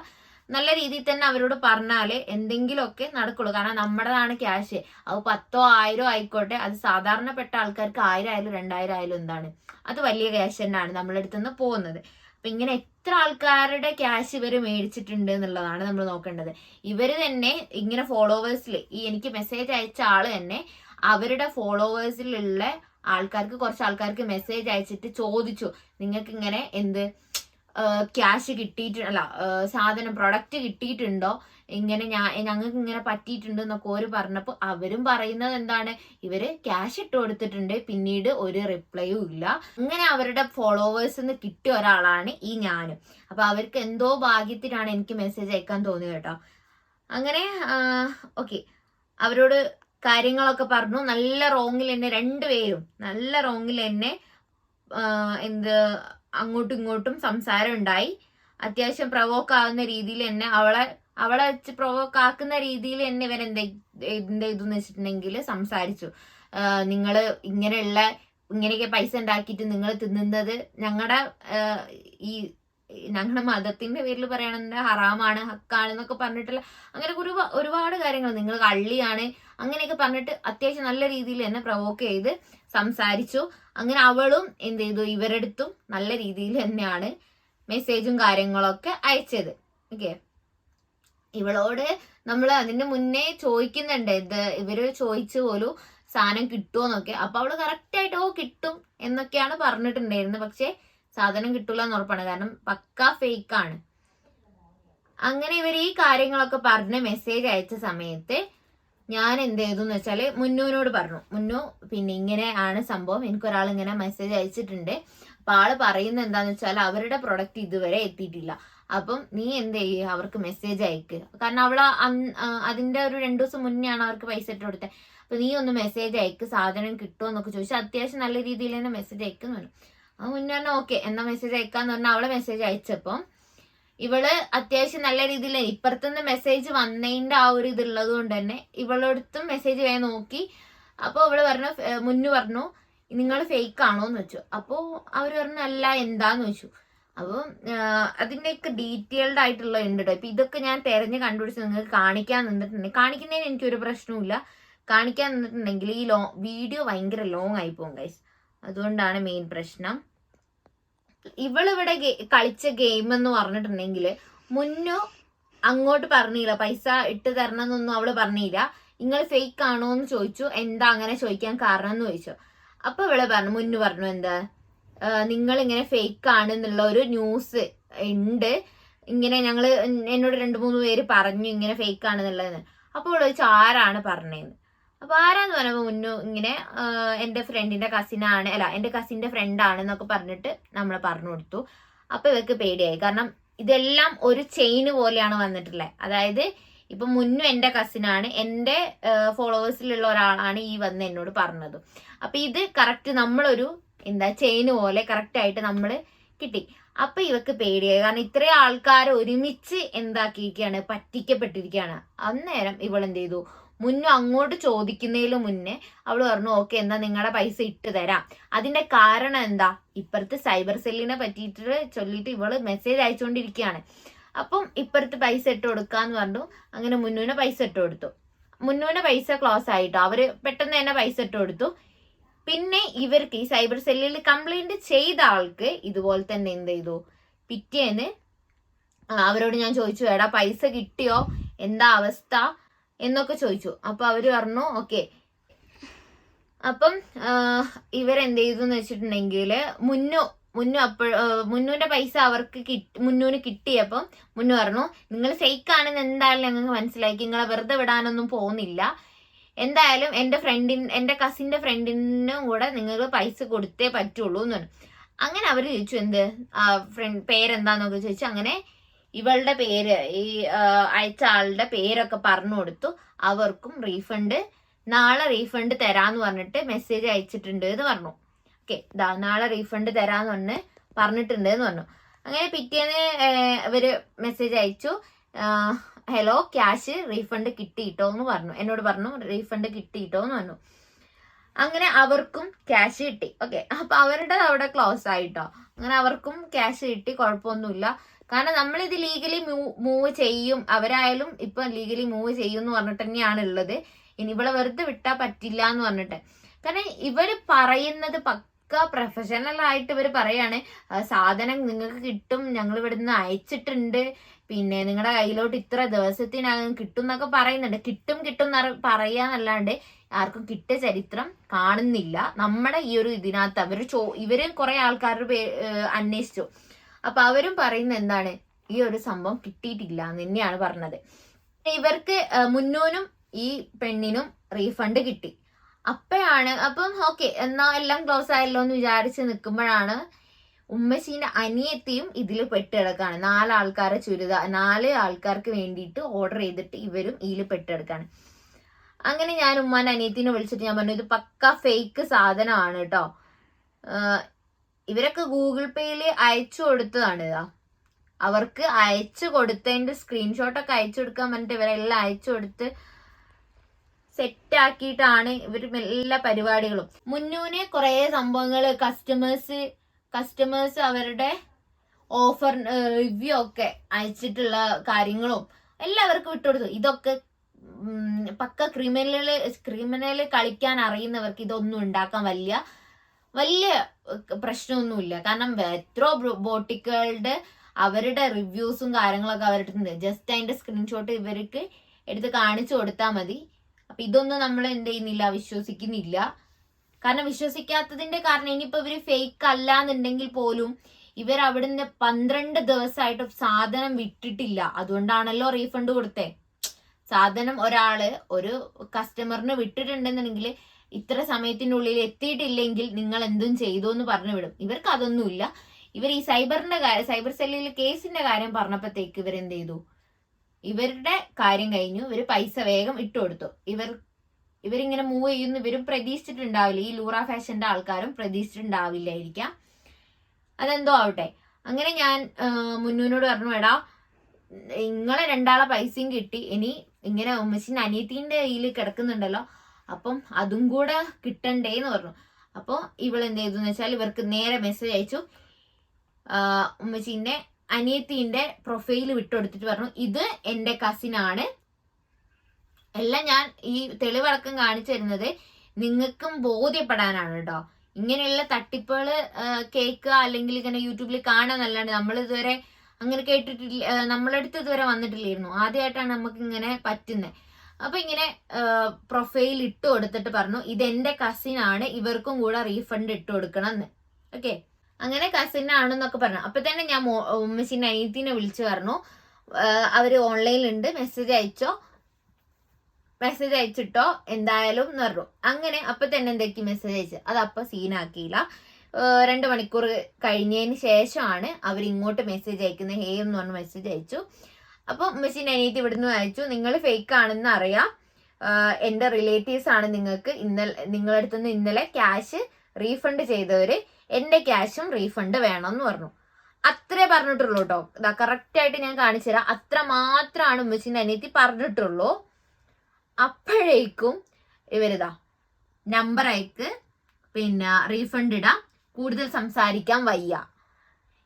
A: നല്ല രീതിയിൽ തന്നെ അവരോട് പറഞ്ഞാലേ എന്തെങ്കിലുമൊക്കെ നടക്കുള്ളൂ. കാരണം നമ്മുടേതാണ് ക്യാഷ് അത് പത്തോ ആയിരോ ആയിക്കോട്ടെ. അത് സാധാരണപ്പെട്ട ആൾക്കാർക്ക് ആയിരം ആയാലും രണ്ടായിരം ആയാലും എന്താണ്? അത് വലിയ ക്യാഷ് തന്നെയാണ് നമ്മളെ അടുത്ത് നിന്ന് പോകുന്നത്. അപ്പൊ ഇങ്ങനെ എത്ര ആൾക്കാരുടെ ക്യാഷ് ഇവർ മേടിച്ചിട്ടുണ്ട് എന്നുള്ളതാണ് നമ്മൾ നോക്കേണ്ടത്. ഇവർ തന്നെ ഇങ്ങനെ ഫോളോവേഴ്സിൽ ഈ എനിക്ക് മെസ്സേജ് അയച്ച ആൾ തന്നെ അവരുടെ ഫോളോവേഴ്സിലുള്ള ആൾക്കാർക്ക് കുറച്ച് ആൾക്കാർക്ക് മെസ്സേജ് അയച്ചിട്ട് ചോദിച്ചു. നിങ്ങൾക്ക് ഇങ്ങനെ എന്ത്? ക്യാഷ് കിട്ടിയിട്ട് അല്ല സാധനം പ്രൊഡക്റ്റ് കിട്ടിയിട്ടുണ്ടോ? ഇങ്ങനെ ഞാൻ ഞങ്ങൾക്ക് ഇങ്ങനെ പറ്റിയിട്ടുണ്ട് എന്നൊക്കെ ഓര് പറഞ്ഞപ്പോൾ അവരും പറയുന്നത് എന്താണ്? ഇവർ ക്യാഷ് ഇട്ട് കൊടുത്തിട്ടുണ്ട് പിന്നീട് ഒരു റിപ്ലൈയും ഇല്ല. അങ്ങനെ അവരുടെ ഫോളോവേഴ്സ് നിന്ന് കിട്ടിയ ഒരാളാണ് ഈ ഞാനും. അപ്പൊ അവർക്ക് എന്തോ ഭാഗ്യത്തിനാണ് എനിക്ക് മെസ്സേജ് അയക്കാൻ തോന്നിയത് കേട്ടോ. അങ്ങനെ ഓക്കെ അവരോട് കാര്യങ്ങളൊക്കെ പറഞ്ഞു. നല്ല റോങ്ങിൽ തന്നെ രണ്ടുപേരും നല്ല റോങ്ങിൽ തന്നെ എന്ത് അങ്ങോട്ടും ഇങ്ങോട്ടും സംസാരം ഉണ്ടായി അത്യാവശ്യം പ്രൊവോക്ക് ആവുന്ന രീതിയിൽ തന്നെ അവളെ അവളെ വെച്ച് പ്രൊവോക്ക് ആക്കുന്ന രീതിയിൽ തന്നെ ഇവർ എന്ത് എന്ന് വെച്ചിട്ടുണ്ടെങ്കിൽ സംസാരിച്ചു. നിങ്ങൾ ഇങ്ങനെയുള്ള ഇങ്ങനെയൊക്കെ പൈസ ഉണ്ടാക്കിയിട്ട് നിങ്ങൾ തിന്നുന്നത് ഞങ്ങളുടെ ഈ ഞങ്ങളുടെ മതത്തിന്റെ പേരിൽ പറയണത് ഹറാമാണ് ഹക്കാണ് എന്നൊക്കെ പറഞ്ഞിട്ടുള്ള അങ്ങനെ ഒരു ഒരുപാട് കാര്യങ്ങൾ നിങ്ങൾ കള്ളിയാണ് അങ്ങനെയൊക്കെ പറഞ്ഞിട്ട് അത്യാവശ്യം നല്ല രീതിയിൽ എന്നെ പ്രൊവോക്ക് ചെയ്ത് സംസാരിച്ചു. അങ്ങനെ അവളും എന്ത് ചെയ്തു? ഇവരെടുത്തും നല്ല രീതിയിൽ തന്നെയാണ് മെസ്സേജും കാര്യങ്ങളൊക്കെ അയച്ചത്. ഓക്കെ ഇവളോട് നമ്മൾ അതിന് മുന്നേ ചോദിക്കുന്നുണ്ട് ഇത് ഇവർ ചോദിച്ചു പോലും സാധനം കിട്ടുമോന്നൊക്കെ അപ്പൊ അവൾ കറക്റ്റ് ആയിട്ട് ഓ കിട്ടും എന്നൊക്കെയാണ് പറഞ്ഞിട്ടുണ്ടായിരുന്നത്. പക്ഷെ സാധനം കിട്ടൂല ഉറപ്പാണ്. കാരണം പക്ക ഫേക്ക് ആണ് അങ്ങനെ ഇവർ ഈ കാര്യങ്ങളൊക്കെ പറഞ്ഞ് മെസ്സേജ് അയച്ച സമയത്ത് ഞാൻ എന്ത് ചെയ്തു എന്ന് വെച്ചാൽ മുന്നുവിനോട് പറഞ്ഞു. മുന്നു പിന്നെ ഇങ്ങനെ ആണ് സംഭവം. എനിക്ക് ഒരാൾ ഇങ്ങനെ മെസ്സേജ് അയച്ചിട്ടുണ്ട്. അപ്പൊ ആൾ പറയുന്നത് എന്താന്ന് വെച്ചാൽ അവരുടെ പ്രൊഡക്റ്റ് ഇതുവരെ എത്തിയിട്ടില്ല. അപ്പം നീ എന്ത് ചെയ്യുക അവർക്ക് മെസ്സേജ് അയക്ക്. കാരണം അന്ന് അതിന്റെ ഒരു രണ്ടു ദിവസം മുന്നേ ആണ് അവർക്ക് പൈസ ഇട്ട് കൊടുത്തത് അപ്പൊ നീ ഒന്ന് മെസ്സേജ് അയക്ക്. സാധനം കിട്ടുമോ എന്നൊക്കെ ചോദിച്ചാൽ അത്യാവശ്യം നല്ല രീതിയിൽ തന്നെ മെസ്സേജ് അയക്കുന്നു ആ മുന്നേ തന്നെ ഓക്കെ എന്നാ മെസ്സേജ് അയക്കാന്ന് പറഞ്ഞാൽ അവളെ മെസ്സേജ് അയച്ചപ്പം ഇവൾ അത്യാവശ്യം നല്ല രീതിയിൽ ഇപ്പുറത്തുനിന്ന് മെസ്സേജ് വന്നതിന്റെ ആ ഒരു ഇതുള്ളത് കൊണ്ട് തന്നെ ഇവളടുത്തും മെസ്സേജ് വേ നോക്കി. അപ്പോൾ അവൾ പറഞ്ഞു മുന്നു പറഞ്ഞു നിങ്ങൾ ഫേക്ക് ആണോ എന്ന് വെച്ചു. അപ്പോൾ അവർ പറഞ്ഞു അല്ല എന്താന്ന് വെച്ചു. അപ്പോൾ അതിന്റെയൊക്കെ ഡീറ്റെയിൽഡ് ആയിട്ടുള്ള ഉണ്ട് കേട്ടോ ഇപ്പം ഇതൊക്കെ ഞാൻ തിരഞ്ഞ് കണ്ടുപിടിച്ച് നിങ്ങൾക്ക് കാണിക്കാൻ നിന്നിട്ടുണ്ടെങ്കിൽ കാണിക്കുന്നതിന് എനിക്കൊരു പ്രശ്നവുമില്ല. കാണിക്കാൻ നിന്നിട്ടുണ്ടെങ്കിൽ ഈ ലോ വീഡിയോ ഭയങ്കര ലോങ് ആയി പോകും ഗൈസ് അതുകൊണ്ടാണ് മെയിൻ പ്രശ്നം. ഇവളിവിടെ കളിച്ച ഗെയിം എന്ന് പറഞ്ഞിട്ടുണ്ടെങ്കിൽ മുന്നോ അങ്ങോട്ട് പറഞ്ഞില്ല. പൈസ ഇട്ട് തരണം എന്നൊന്നും അവൾ പറഞ്ഞില്ല. നിങ്ങൾ ഫേക്ക് ആണോ എന്ന് ചോദിച്ചു. എന്താ അങ്ങനെ ചോദിക്കാൻ കാരണം എന്ന് ചോദിച്ചു. അപ്പൊ ഇവൾ പറഞ്ഞു മുന്നു പറഞ്ഞു എന്താ? നിങ്ങൾ ഇങ്ങനെ ഫേക്ക് ആണ് എന്നുള്ള ഒരു ന്യൂസ് ഉണ്ട്. ഇങ്ങനെ ഞങ്ങൾ എന്നോട് രണ്ട് മൂന്ന് പേര് പറഞ്ഞു ഇങ്ങനെ ഫേക്ക് ആണെന്നുള്ളത് അപ്പോൾ ഇവിടെ വെച്ച് ആരാണ് പറഞ്ഞതെന്ന് അപ്പൊ ആരാന്ന് പറയുമ്പോ മുന്നു ഇങ്ങനെ എന്റെ ഫ്രണ്ടിന്റെ കസിനാണ് അല്ല എന്റെ കസിന്റെ ഫ്രണ്ട് ആണ് എന്നൊക്കെ പറഞ്ഞിട്ട് നമ്മൾ പറഞ്ഞു കൊടുത്തു. അപ്പൊ ഇവർക്ക് പേടിയായി. കാരണം ഇതെല്ലാം ഒരു ചെയിൻ പോലെയാണ് വന്നിട്ടുള്ളത് അതായത് ഇപ്പൊ മുന്നു എന്റെ കസിനാണ് എന്റെ ഫോളോവേഴ്സിലുള്ള ഒരാളാണ് ഈ വന്ന് എന്നോട് പറഞ്ഞത്. അപ്പൊ ഇത് കറക്റ്റ് നമ്മളൊരു എന്താ ചെയിൻ പോലെ കറക്റ്റ് ആയിട്ട് നമ്മൾ കിട്ടി. അപ്പൊ ഇവക്ക് പേടിയായി. കാരണം ഇത്രയും ആൾക്കാർ ഒരുമിച്ച് എന്താക്കിയിരിക്കുകയാണ് പറ്റിക്കപ്പെട്ടിരിക്കുകയാണ്. അന്നേരം ഇവൾ എന്ത് ചെയ്തു? മുന്നു അങ്ങോട്ട് ചോദിക്കുന്നതിന് മുന്നേ അവൾ പറഞ്ഞു ഓക്കെ എന്താ നിങ്ങളുടെ പൈസ ഇട്ട് തരാം. അതിന്റെ കാരണം എന്താ? ഇപ്പുറത്ത് സൈബർ സെല്ലിനെ പറ്റിയിട്ട് ചൊല്ലിട്ട് ഇവൾ മെസ്സേജ് അയച്ചുകൊണ്ടിരിക്കുകയാണ് അപ്പം ഇപ്പുറത്ത് പൈസ ഇട്ട് കൊടുക്കാന്ന് പറഞ്ഞു. അങ്ങനെ മുന്നുവിന് പൈസ ഇട്ട് കൊടുത്തു. മുന്നുവിന്റെ പൈസ ക്ലോസ് ആയിട്ടോ? അവർ പെട്ടെന്ന് തന്നെ പൈസ ഇട്ട് കൊടുത്തു. പിന്നെ ഇവർക്ക് ഈ സൈബർ സെല്ലിൽ കംപ്ലൈന്റ് ചെയ്ത ആൾക്ക് ഇതുപോലെ തന്നെ എന്ത് ചെയ്തു? പിറ്റേന്ന് അവരോട് ഞാൻ ചോദിച്ചു എടാ പൈസ കിട്ടിയോ? എന്താ അവസ്ഥ? എന്നൊക്കെ ചോദിച്ചു. അപ്പൊ അവർ പറഞ്ഞു ഓക്കെ. അപ്പം ഇവരെന്ത് ചെയ്തു എന്ന് വെച്ചിട്ടുണ്ടെങ്കിൽ മുന്നു മുന്നു അപ്പോൾ മുന്നുവിന്റെ പൈസ അവർക്ക് കിട്ടി മുന്നുവിന് കിട്ടിയപ്പം മുന്നു പറഞ്ഞു നിങ്ങൾ ഫേക്ക് ആണെന്ന് എന്തായാലും ഞങ്ങൾക്ക് മനസ്സിലാക്കി നിങ്ങളെ വെറുതെ വിടാനൊന്നും പോകുന്നില്ല. എന്തായാലും എന്റെ ഫ്രണ്ടിൻ എന്റെ കസിന്റെ ഫ്രണ്ടിനും കൂടെ നിങ്ങൾ പൈസ കൊടുത്തേ പറ്റുള്ളൂ എന്ന് പറഞ്ഞു. അങ്ങനെ അവർ ചോദിച്ചു എന്ത്? ഫ്രണ്ട് പേരെന്താന്നൊക്കെ ചോദിച്ചു. അങ്ങനെ ഇവളുടെ പേര് ഈ അയച്ച ആളുടെ പേരൊക്കെ പറഞ്ഞു കൊടുത്തു. അവർക്കും റീഫണ്ട് നാളെ റീഫണ്ട് തരാന്ന് പറഞ്ഞിട്ട് മെസ്സേജ് അയച്ചിട്ടുണ്ട് എന്ന് പറഞ്ഞു. ഓക്കെ നാളെ റീഫണ്ട് തരാന്ന് പറഞ്ഞ് പറഞ്ഞിട്ടുണ്ട് എന്ന് പറഞ്ഞു. അങ്ങനെ പിറ്റേന്ന് ഇവർ മെസ്സേജ് അയച്ചു. ഹലോ ക്യാഷ് റീഫണ്ട് കിട്ടിയിട്ടോ എന്ന് പറഞ്ഞു. എന്നോട് പറഞ്ഞു റീഫണ്ട് കിട്ടിയിട്ടോ എന്ന് പറഞ്ഞു. അങ്ങനെ അവർക്കും ക്യാഷ് കിട്ടി. ഓക്കെ അപ്പൊ അവരുടെ അവിടെ ക്ലോസ് ആയിട്ടോ. അങ്ങനെ അവർക്കും ക്യാഷ് കിട്ടി കുഴപ്പമൊന്നുമില്ല. കാരണം നമ്മൾ ഇത് ലീഗലി മൂവ് ചെയ്യും. അവരായാലും ഇപ്പൊ ലീഗലി മൂവ് ചെയ്യും എന്ന് പറഞ്ഞിട്ട് തന്നെയാണ് ഉള്ളത് ഇനി ഇവളെ വെറുതെ വിട്ടാ പറ്റില്ല എന്ന് പറഞ്ഞിട്ട്. കാരണം ഇവർ പറയുന്നത് പക്ക പ്രൊഫഷണൽ ആയിട്ട് ഇവർ പറയാണ് സാധനം നിങ്ങൾക്ക് കിട്ടും. ഞങ്ങൾ ഇവിടുന്ന് അയച്ചിട്ടുണ്ട്. പിന്നെ നിങ്ങളുടെ കയ്യിലോട്ട് ഇത്ര ദിവസത്തിനകം കിട്ടും എന്നൊക്കെ പറയുന്നുണ്ട്. കിട്ടും കിട്ടും പറയാന്നല്ലാണ്ട് ആർക്കും കിട്ടിയ ചരിത്രം കാണുന്നില്ല. നമ്മുടെ ഈ ഒരു ഇതിനകത്ത് അവർ ചോ ഇവർ കുറെ ആൾക്കാരുടെ അന്വേഷിച്ചു. അപ്പൊ അവരും പറയുന്ന എന്താണ്? ഈ ഒരു സംഭവം കിട്ടിയിട്ടില്ല എന്ന് തന്നെയാണ് പറഞ്ഞത്. ഇവർക്ക് മുന്നോനും ഈ പെണ്ണിനും റീഫണ്ട് കിട്ടി. അപ്പയാണ് അപ്പം ഓക്കെ എന്നാ എല്ലാം ക്ലോസ് ആയല്ലോ എന്ന് വിചാരിച്ച് നിൽക്കുമ്പോഴാണ് ഉമ്മശീന്റെ അനിയത്തിയും ഇതിൽ പെട്ടെടുക്കാണ് നാലാൾക്കാരെ ചുരിദാർ നാല് ആൾക്കാർക്ക് വേണ്ടിയിട്ട് ഓർഡർ ചെയ്തിട്ട് ഇവരും ഇതിൽ പെട്ടെടുക്കാണ് അങ്ങനെ ഞാൻ ഉമ്മാൻ അനിയത്തിനെ വിളിച്ചിട്ട് ഞാൻ പറഞ്ഞു ഇത് പക്ക ഫേക്ക് സാധനമാണ് കേട്ടോ ഇവരൊക്കെ ഗൂഗിൾ പേയിൽ അയച്ചു കൊടുത്തതാണ് ഇതാ അവർക്ക് അയച്ചു കൊടുത്തതിന്റെ സ്ക്രീൻഷോട്ടൊക്കെ അയച്ചു കൊടുക്കാൻ പറഞ്ഞിട്ട് ഇവരെല്ലാം അയച്ചു കൊടുത്ത് സെറ്റ് ആക്കിയിട്ടാണ് ഇവർ എല്ലാ പരിപാടികളും. മുന്നൂനെ കുറെ സംഭവങ്ങൾ കസ്റ്റമേഴ്സ് കസ്റ്റമേഴ്സ് അവരുടെ ഓഫർ റിവ്യൂ ഒക്കെ അയച്ചിട്ടുള്ള കാര്യങ്ങളും എല്ലാവർക്കും വിട്ടുകൊടുത്തു ഇതൊക്കെ പക്ക ക്രിമിനൽ ക്രിമിനൽ കളിക്കാൻ അറിയുന്നവർക്ക് ഇതൊന്നും ഉണ്ടാക്കാൻ വലിയ വലിയ പ്രശ്നമൊന്നുമില്ല. കാരണം എത്രയോ ബോട്ടിക്കുകളുടെ അവരുടെ റിവ്യൂസും കാര്യങ്ങളൊക്കെ അവരുടെ ജസ്റ്റ് അതിന്റെ സ്ക്രീൻഷോട്ട് ഇവർക്ക് എടുത്ത് കാണിച്ചു കൊടുത്താൽ മതി. അപ്പൊ ഇതൊന്നും നമ്മൾ എന്ത് ചെയ്യുന്നില്ല വിശ്വസിക്കുന്നില്ല. കാരണം വിശ്വസിക്കാത്തതിന്റെ കാരണം ഇനിയിപ്പോ ഇവർ ഫേക്ക് അല്ല എന്നുണ്ടെങ്കിൽ പോലും ഇവർ അവിടുന്ന് പന്ത്രണ്ട് ദിവസമായിട്ട് സാധനം വിട്ടിട്ടില്ല. അതുകൊണ്ടാണല്ലോ റീഫണ്ട് കൊടുത്തേ. സാധനം ഒരാൾ ഒരു കസ്റ്റമറിന് വിട്ടിട്ടുണ്ടെന്നുണ്ടെങ്കിൽ ഇത്ര സമയത്തിനുള്ളിൽ എത്തിയിട്ടില്ലെങ്കിൽ നിങ്ങൾ എന്തും ചെയ്തു എന്ന് പറഞ്ഞു വിടും. ഇവർക്ക് അതൊന്നുമില്ല. ഇവർ ഈ സൈബറിന്റെ കാര്യം സൈബർ സെല്ലിലെ കേസിന്റെ കാര്യം പറഞ്ഞപ്പോഴത്തേക്ക് ഇവർ എന്ത് ചെയ്തു? ഇവരുടെ കാര്യം കഴിഞ്ഞു. ഇവർ പൈസ വേഗം ഇട്ടു കൊടുത്തു. ഇവർ ഇവരിങ്ങനെ മൂവ് ചെയ്യുന്നു. ഇവരും പ്രതീക്ഷിച്ചിട്ടുണ്ടാവില്ല. ഈ ലൂറ ഫാഷന്റെ ആൾക്കാരും പ്രതീക്ഷിച്ചിട്ടുണ്ടാവില്ലായിരിക്കാം. അതെന്തോ ആവട്ടെ. അങ്ങനെ ഞാൻ മുന്നൂനോട് പറഞ്ഞു എടാ നിങ്ങളെ രണ്ടാളെ പൈസയും കിട്ടി. ഇനി ഇങ്ങനെ ഉമ്മച്ചിന്റെ അനിയത്തിന്റെ കയ്യിൽ കിടക്കുന്നുണ്ടല്ലോ. അപ്പം അതും കൂടെ കിട്ടണ്ടേ എന്ന് പറഞ്ഞു. അപ്പോൾ ഇവൾ എന്ത് ചെയ്തു എന്ന് വെച്ചാൽ ഇവർക്ക് നേരെ മെസ്സേജ് അയച്ചു. ഉമ്മച്ചീന്റെ അനിയത്തിന്റെ പ്രൊഫൈൽ വിട്ടുകൊടുത്തിട്ട് പറഞ്ഞു ഇത് എന്റെ കസിനാണ് എല്ലാം ഞാൻ ഈ തെളിവടക്കം കാണിച്ചു തരുന്നത് നിങ്ങൾക്കും ബോധ്യപ്പെടാനാണ് കേട്ടോ. ഇങ്ങനെയുള്ള തട്ടിപ്പുകൾ കേൾക്കുക അല്ലെങ്കിൽ ഇങ്ങനെ യൂട്യൂബിൽ കാണാന്നല്ലാണ്ട് നമ്മൾ ഇതുവരെ അങ്ങനെ കേട്ടിട്ടില്ല നമ്മളടുത്ത് നമ്മളെ ഇതുവരെ വന്നിട്ടില്ലായിരുന്നു. ആദ്യമായിട്ടാണ് നമുക്ക് ഇങ്ങനെ പറ്റുന്നത്. അപ്പൊ ഇങ്ങനെ പ്രൊഫൈൽ ഇട്ട് കൊടുത്തിട്ട് പറഞ്ഞു ഇത് എന്റെ കസിൻ ആണ് ഇവർക്കും കൂടെ റീഫണ്ട് ഇട്ട് കൊടുക്കണം എന്ന് ഓക്കെ അങ്ങനെ കസിൻ ആണെന്നൊക്കെ പറഞ്ഞു. അപ്പൊ തന്നെ ഞാൻ മോ- നൈത്തിനെ വിളിച്ചു പറഞ്ഞു. അവർ ഓൺലൈനിലുണ്ട് മെസ്സേജ് അയച്ചോ? മെസ്സേജ് അയച്ചിട്ടോ? എന്തായാലും എന്ന് പറഞ്ഞു. അങ്ങനെ അപ്പൊ തന്നെ എന്തൊക്കെ മെസ്സേജ് അയച്ചു? അത് അപ്പൊ സീനാക്കിയില്ല രണ്ട് മണിക്കൂർ കഴിഞ്ഞതിന് ശേഷമാണ് അവർ ഇങ്ങോട്ട് മെസ്സേജ് അയക്കുന്നത്. ഹേ എന്ന് പറഞ്ഞ് മെസ്സേജ് അയച്ചു. അപ്പൊ മെസ്സിൻ അനിയത്തി ഇവിടുന്ന് അയച്ചു. നിങ്ങൾ ഫേക്ക് ആണെന്ന് അറിയാം. എന്റെ റിലേറ്റീവ്സ് ആണ് നിങ്ങൾക്ക് ഇന്നലെ നിങ്ങളുടെ അടുത്ത് നിന്ന് ഇന്നലെ ക്യാഷ് റീഫണ്ട് ചെയ്തവര്. എന്റെ ക്യാഷും റീഫണ്ട് വേണമെന്ന് പറഞ്ഞു. അത്രേ പറഞ്ഞിട്ടുള്ളൂ കേട്ടോ. ഇതാ കറക്റ്റ് ആയിട്ട് ഞാൻ കാണിച്ചു തരാം. അത്ര മാത്രമാണ് ഉമ്മച്ചിന്റെ അനിയത്തി പറഞ്ഞിട്ടുള്ളൂ. അപ്പോഴേക്കും ഇവരിതാ നമ്പർ അയക്ക് പിന്നെ റീഫണ്ട് ഇടാം. കൂടുതൽ സംസാരിക്കാൻ വയ്യ.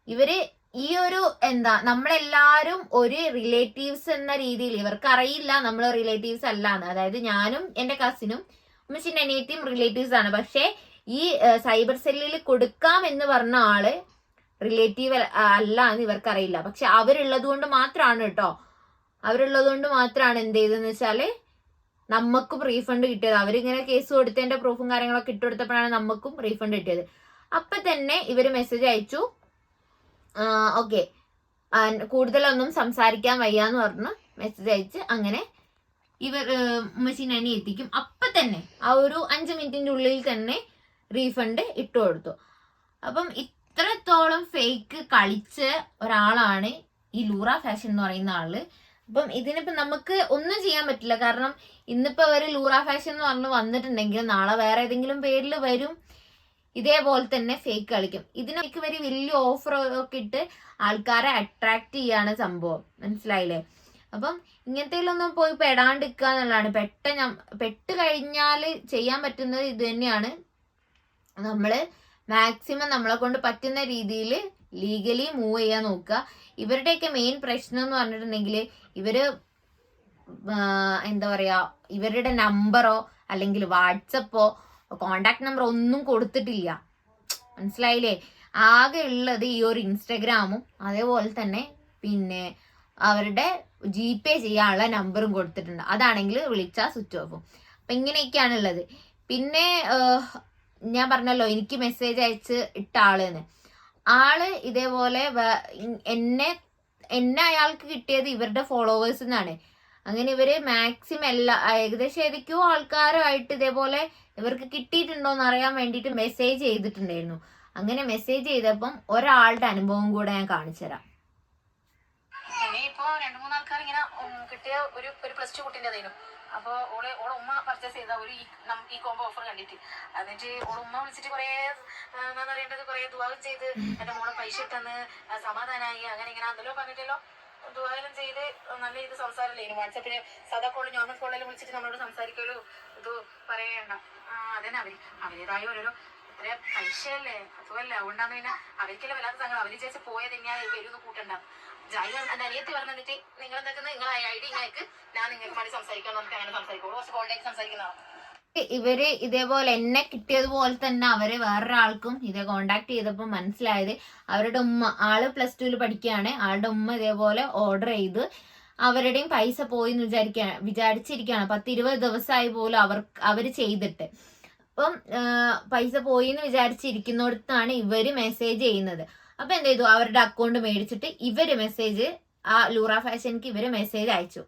A: ഇവർ ഈ ഒരു എന്താ നമ്മളെല്ലാരും ഒരു റിലേറ്റീവ്സ് എന്ന രീതിയിൽ ഇവർക്ക് അറിയില്ല നമ്മൾ റിലേറ്റീവ്സ് അല്ലാന്ന്. അതായത് ഞാനും എന്റെ കസിനും ഉമ്മച്ചിന്റെ അനിയത്തിയും റിലേറ്റീവ്സ് ആണ്. പക്ഷേ ഈ സൈബർ സെല്ലിൽ കൊടുക്കാം എന്ന് പറഞ്ഞ ആൾ റിലേറ്റീവ് അല്ല എന്ന് ഇവർക്ക് അറിയില്ല പക്ഷെ അവരുള്ളത് കൊണ്ട് മാത്രമാണ് കേട്ടോ അവരുള്ളത് കൊണ്ട് മാത്രമാണ് എന്ത് ചെയ്തെന്ന് വെച്ചാൽ നമുക്കും റീഫണ്ട് കിട്ടിയത്. അവരിങ്ങനെ കേസ് കൊടുത്തതിന്റെ പ്രൂഫും കാര്യങ്ങളൊക്കെ ഇട്ടുകൊടുത്തപ്പോഴാണ് നമുക്കും റീഫണ്ട് കിട്ടിയത്. അപ്പൊ തന്നെ ഇവർ മെസ്സേജ് അയച്ചു. ഓക്കെ കൂടുതലൊന്നും സംസാരിക്കാൻ വയ്യ എന്ന് പറഞ്ഞു. മെസ്സേജ് അയച്ച് അങ്ങനെ ഇവർ മെഷീൻ അനി എത്തിക്കും. അപ്പൊ തന്നെ ആ ഒരു അഞ്ച് മിനിറ്റിന്റെ ഉള്ളിൽ തന്നെ റീഫണ്ട് ഇട്ടു കൊടുത്തു. അപ്പം ഇത്രത്തോളം ഫേക്ക് കളിച്ച ഒരാളാണ് ഈ ലൂറ ഫാഷൻ എന്ന് പറയുന്ന ആൾ. അപ്പം ഇതിനിപ്പോ നമുക്ക് ഒന്നും ചെയ്യാൻ പറ്റില്ല. കാരണം ഇന്നിപ്പോ അവർ ലൂറ ഫാഷൻ എന്ന് പറഞ്ഞ് വന്നിട്ടുണ്ടെങ്കിൽ നാളെ വേറെ ഏതെങ്കിലും പേരിൽ വരും. ഇതേപോലെ തന്നെ ഫേക്ക് കളിക്കും. ഇതിനൊക്കെ വരെ വലിയ ഓഫർ ഒക്കെ ഇട്ട് ആൾക്കാരെ അട്രാക്ട് ചെയ്യാണ് സംഭവം. മനസ്സിലായില്ലേ? അപ്പം ഇങ്ങനത്തേലൊന്നും പോയി പെടാണ്ടിരിക്കുക എന്നുള്ളതാണ്. പെട്ട പെട്ട് കഴിഞ്ഞാൽ ചെയ്യാൻ പറ്റുന്നത് ഇത് തന്നെയാണ്. നമ്മൾ മാക്സിമം നമ്മളെ കൊണ്ട് പറ്റുന്ന രീതിയിൽ ലീഗലി മൂവ് ചെയ്യാൻ നോക്കുക. ഇവരുടെയൊക്കെ മെയിൻ പ്രശ്നം എന്ന് പറഞ്ഞിട്ടുണ്ടെങ്കിൽ ഇവർ എന്താ പറയുക ഇവരുടെ നമ്പറോ അല്ലെങ്കിൽ വാട്സപ്പോ കോണ്ടാക്ട് നമ്പർ ഒന്നും കൊടുത്തിട്ടില്ല. മനസ്സിലായില്ലേ? ആകെ ഉള്ളത് ഈ ഒരു ഇൻസ്റ്റഗ്രാമും അതേപോലെ തന്നെ പിന്നെ അവരുടെ ജി പേ ചെയ്യാനുള്ള നമ്പറും കൊടുത്തിട്ടുണ്ട്. അതാണെങ്കിൽ വിളിച്ചാൽ സ്വിച്ച് ഓഫും അപ്പം ഇങ്ങനെയൊക്കെയാണ് ഉള്ളത്. പിന്നെ ഞാൻ പറഞ്ഞല്ലോ എനിക്ക് മെസ്സേജ് അയച്ച് ഇട്ട ആളെന്ന്. ആൾ ഇതേപോലെ എന്നെ എന്നെ അയാൾക്ക് കിട്ടിയത് ഇവരുടെ ഫോളോവേഴ്സ് നിന്നാണ് അങ്ങനെ ഇവർ മാക്സിമം എല്ലാ ഏകദേശം ഏതൊക്കെയോ ആൾക്കാരുമായിട്ട് ഇതേപോലെ ഇവർക്ക് കിട്ടിയിട്ടുണ്ടോന്ന് അറിയാൻ വേണ്ടിയിട്ട് മെസ്സേജ് ചെയ്തിട്ടുണ്ടായിരുന്നു. അങ്ങനെ മെസ്സേജ് ചെയ്തപ്പം ഒരാളുടെ അനുഭവം കൂടെ ഞാൻ കാണിച്ചു തരാം.
D: രണ്ടു കിട്ടിയ ഒരു പ്ലസ് ടു അപ്പോൾ ഓളെ ഓളെ ഉമ്മ പർച്ചേസ് ചെയ്ത ഒരു ഈ കോംബോ ഓഫർ കണ്ടിട്ട്. എന്നിട്ട് ഓളെ ഉമ്മ വിളിച്ചിട്ട് കുറേ എന്താ പറയേണ്ടത് കുറേ ദുവാവും ചെയ്ത് എന്റെ മോളെ പൈസ ഇട്ടെന്ന് സമാധാനമായി അങ്ങനെ ഇങ്ങനെ എന്തെല്ലോ പറഞ്ഞിട്ടല്ലോ. ദുവാലും ചെയ്ത് നല്ല ഇത് ഇനി വാട്സപ്പിൽ സാധാ കോളിൽ നോർമൽ കോളിൽ വിളിച്ചിട്ട് നമ്മളോട് സംസാരിക്കലോ ഇത് പറയണ്ട. അതന്നെ അവർ. അവരേതായ ഓരോരോ ഇത്ര പൈസയല്ലേ അതുമല്ല. അതുകൊണ്ടാന്ന് പിന്നെ അവർക്കല്ലേ വല്ലാത്ത സംഘം അവർ ചേച്ചി പോയത് തന്നെയാണ് വരുന്ന കൂട്ടണ്ട ജായി എന്റെ അനിയത്തി പറഞ്ഞിട്ട് നിങ്ങൾ എന്തൊക്കെ നിങ്ങളെ ഐ ഡി ഞാൻ നിങ്ങൾക്ക് വേണ്ടി സംസാരിക്കാൻ നമുക്ക് അങ്ങനെ സംസാരിക്കും. കുറച്ച് കോൾഡേക്ക് സംസാരിക്കുന്നതാണ്.
A: ഇവർ ഇതേപോലെ എന്നെ കിട്ടിയതുപോലെ തന്നെ അവർ വേറൊരാൾക്കും ഇത് കോണ്ടാക്ട് ചെയ്തപ്പോൾ മനസ്സിലായത് അവരുടെ ഉമ്മ ആൾ പ്ലസ് ടുവിൽ പഠിക്കുകയാണ്. ആളുടെ ഉമ്മ ഇതേപോലെ ഓർഡർ ചെയ്ത് അവരുടെയും പൈസ പോയി എന്ന് വിചാരിക്കാണ് വിചാരിച്ചിരിക്കുകയാണ്. പത്ത് ഇരുപത് ദിവസമായി പോലും അവർ അവർ ചെയ്തിട്ട്. അപ്പം പൈസ പോയി എന്ന് വിചാരിച്ചിരിക്കുന്നിടത്താണ് ഇവർ മെസ്സേജ് ചെയ്യുന്നത്. അപ്പൊ എന്ത് ചെയ്തു? അവരുടെ അക്കൗണ്ട് മേടിച്ചിട്ട് ഇവർ മെസ്സേജ് ആ ലൂറ ഫാഷൻക്ക് ഇവർ മെസ്സേജ് അയച്ചു.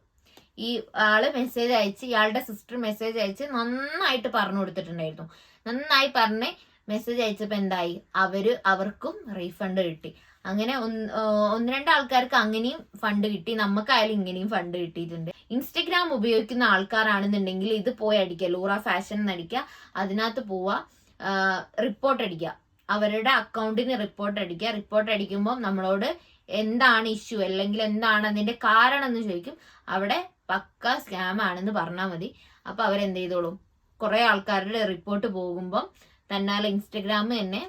A: ഈ ആൾ മെസ്സേജ് അയച്ച് ഇയാളുടെ സിസ്റ്റർ മെസ്സേജ് അയച്ച് നന്നായിട്ട് പറഞ്ഞു കൊടുത്തിട്ടുണ്ടായിരുന്നു. നന്നായി പറഞ്ഞ് മെസ്സേജ് അയച്ചപ്പോൾ എന്തായി? അവർ അവർക്കും റീഫണ്ട് കിട്ടി. അങ്ങനെ ഒന്ന് രണ്ട് ആൾക്കാർക്ക് അങ്ങനെയും ഫണ്ട് കിട്ടി. നമുക്കായാലും ഇങ്ങനെയും ഫണ്ട് കിട്ടിയിട്ടുണ്ട്. ഇൻസ്റ്റഗ്രാം ഉപയോഗിക്കുന്ന ആൾക്കാരാണെന്നുണ്ടെങ്കിൽ ഇത് പോയി അടിക്കുക. ലൂറ ഫാഷൻ എന്നടിക്കുക അതിനകത്ത് പോവുക റിപ്പോർട്ട് അടിക്കുക. അവരുടെ അക്കൗണ്ടിന് റിപ്പോർട്ട് അടിക്കുക. റിപ്പോർട്ട് അടിക്കുമ്പോൾ നമ്മളോട് എന്താണ് ഇഷ്യൂ അല്ലെങ്കിൽ എന്താണ് അതിന്റെ കാരണം എന്ന് ചോദിക്കും. അവിടെ പക്ക സ്കാം ആണെന്ന് പറഞ്ഞാൽ മതി. അപ്പൊ അവരെന്ത് ചെയ്തോളും? കുറേ ആൾക്കാരുടെ റിപ്പോർട്ട് പോകുമ്പം തന്നാലെ ഇൻസ്റ്റഗ്രാം തന്നെ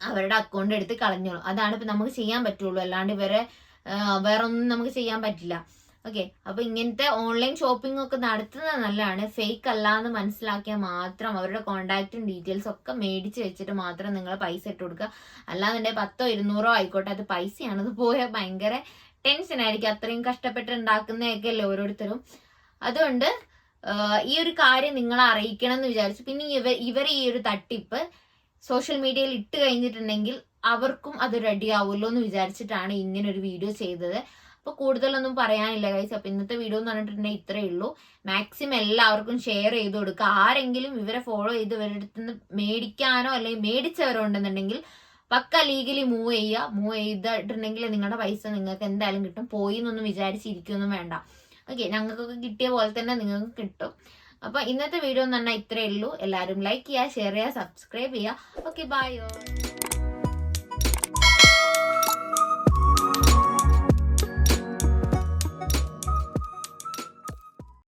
A: അവരുടെ അക്കൗണ്ട് എടുത്ത് കളഞ്ഞോളും. അതാണ് ഇപ്പൊ നമുക്ക് ചെയ്യാൻ പറ്റുള്ളൂ. അല്ലാണ്ട് ഇവരെ വേറെ ഒന്നും നമുക്ക് ചെയ്യാൻ പറ്റില്ല. ഓക്കെ അപ്പൊ ഇങ്ങനത്തെ ഓൺലൈൻ ഷോപ്പിംഗ് ഒക്കെ നടത്തുന്നത് നല്ലതാണ്. ഫേക്ക് അല്ല എന്ന് മനസ്സിലാക്കിയാൽ മാത്രം അവരുടെ കോണ്ടാക്റ്റും ഡീറ്റെയിൽസ് ഒക്കെ മേടിച്ച് വെച്ചിട്ട് മാത്രം നിങ്ങൾ പൈസ ഇട്ട് കൊടുക്കുക. അല്ലാന്നുണ്ടെങ്കിൽ പത്തോ ഇരുന്നൂറോ ആയിക്കോട്ടെ. അത് പൈസയാണ് അത് പോയാൽ ഭയങ്കര ടെൻഷൻ ആയിരിക്കും. അത്രയും കഷ്ടപ്പെട്ട് ഉണ്ടാക്കുന്നതൊക്കെ അല്ലേ ഓരോരുത്തരും. അതുകൊണ്ട് ഈ ഒരു കാര്യം നിങ്ങളെ അറിയിക്കണം എന്ന് വിചാരിച്ചു. പിന്നെ ഇവ ഇവർ ഈ ഒരു തട്ടിപ്പ് സോഷ്യൽ മീഡിയയിൽ ഇട്ട് കഴിഞ്ഞിട്ടുണ്ടെങ്കിൽ അവർക്കും അത് റെഡി ആവുമല്ലോ എന്ന് വിചാരിച്ചിട്ടാണ് ഇങ്ങനെ ഒരു വീഡിയോ ചെയ്തത്. അപ്പൊ കൂടുതലൊന്നും പറയാനില്ല ഗൈസ് അപ്പൊ ഇന്നത്തെ വീഡിയോ എന്ന് പറഞ്ഞിട്ടുണ്ടെങ്കിൽ ഇത്രയേ ഉള്ളൂ. മാക്സിമം എല്ലാവർക്കും ഷെയർ ചെയ്ത് കൊടുക്കുക. ആരെങ്കിലും ഇവരെ ഫോളോ ചെയ്ത് ഇവരുടെ അടുത്ത് നിന്ന് മേടിക്കാനോ അല്ലെങ്കിൽ മേടിച്ചവരോ ഉണ്ടെന്നുണ്ടെങ്കിൽ പക്ക ലീഗലി മൂവ് ചെയ്യുക മൂവ് ചെയ്തിട്ടുണ്ടെങ്കിൽ നിങ്ങളുടെ പൈസ നിങ്ങൾക്ക് എന്തായാലും കിട്ടും. പോയി എന്നൊന്നും വിചാരിച്ചിരിക്കൊന്നും വേണ്ട. ഓക്കെ ഞങ്ങൾക്കൊക്കെ കിട്ടിയ പോലെ തന്നെ നിങ്ങൾക്ക് കിട്ടും. അപ്പൊ ഇന്നത്തെ വീഡിയോ എന്ന് പറഞ്ഞാൽ ഇത്രയേ ഉള്ളൂ. എല്ലാവരും ലൈക്ക് ചെയ്യുക ഷെയർ ചെയ്യുക സബ്സ്ക്രൈബ് ചെയ്യുക. Okay bye